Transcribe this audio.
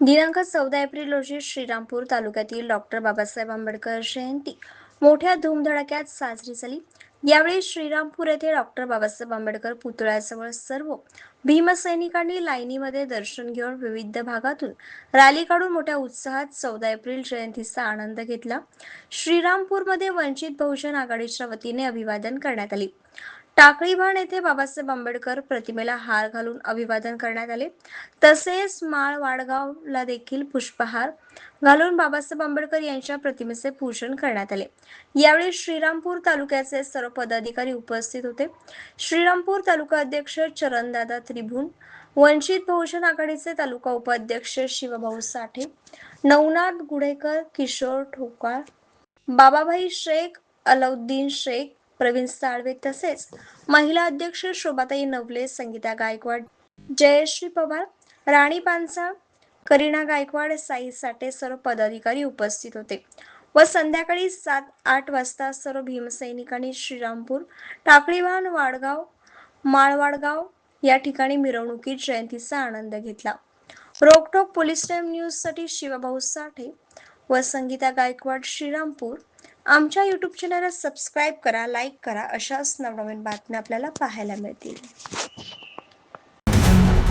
दिनांक चौदा एप्रिल रोजी श्रीरामपूर तालुक्यातील डॉक्टर बाबासाहेब आंबेडकर जयंती मोठ्या धूमधडाक्यात साजरी झाली. यावेळी श्रीरामपूर येथे डॉक्टर बाबासाहेब आंबेडकर पुतळ्याजवळ सर्व भीमसैनिकांनी लाईनीमध्ये दर्शन घेऊन विविध भागातून रॅली काढून मोठ्या उत्साहात चौदा एप्रिल जयंतीचा आनंद घेतला. श्रीरामपूरमध्ये वंचित बहुजन आघाडीच्या वतीने अभिवादन करण्यात आले. टाकळीभान येथे बाबासाहेब आंबेडकर प्रतिमेला हार घालून अभिवादन करण्यात आले. तसेच माळ वाडगावला देखील पुष्पहार घालून बाबासाहेब आंबेडकर यांच्या प्रतिमेचे पूजन करण्यात आले. यावेळी श्रीरामपूर तालुक्याचे सर्व पदाधिकारी उपस्थित होते. श्रीरामपूर तालुका अध्यक्ष चरणदादा त्रिभुवन वंचित बहुजन आघाडीचे तालुका उपाध्यक्ष शिवभाऊ साठे नवनाथ गुडेकर किशोर ठोकाळ बाबाभाई शेख अलाउद्दीन शेख प्रवीण साळवे तसेच महिला अध्यक्ष शोभाताई नवले संगीता गायकवाड जयश्री पवार राणी पानसा करीना गायकवाड साई साठे सर्व पदाधिकारी उपस्थित होते व संध्याकाळी सात आठ वाजता सर्व भीमसैनिकांनी श्रीरामपूर टाकळीवान वाडगाव माळवाडगाव या ठिकाणी मिरवणुकीत जयंतीचा आनंद घेतला. रोकटोक पोलीस टाइम न्यूजसाठी शिवभाऊ साठे व संगीता गायकवाड श्रीरामपूर आमच्या यूट्यूब चॅनलला सबस्क्राईब करा लाईक करा अशाच नवनवीन बातम्या आपल्याला पाहायला मिळतील.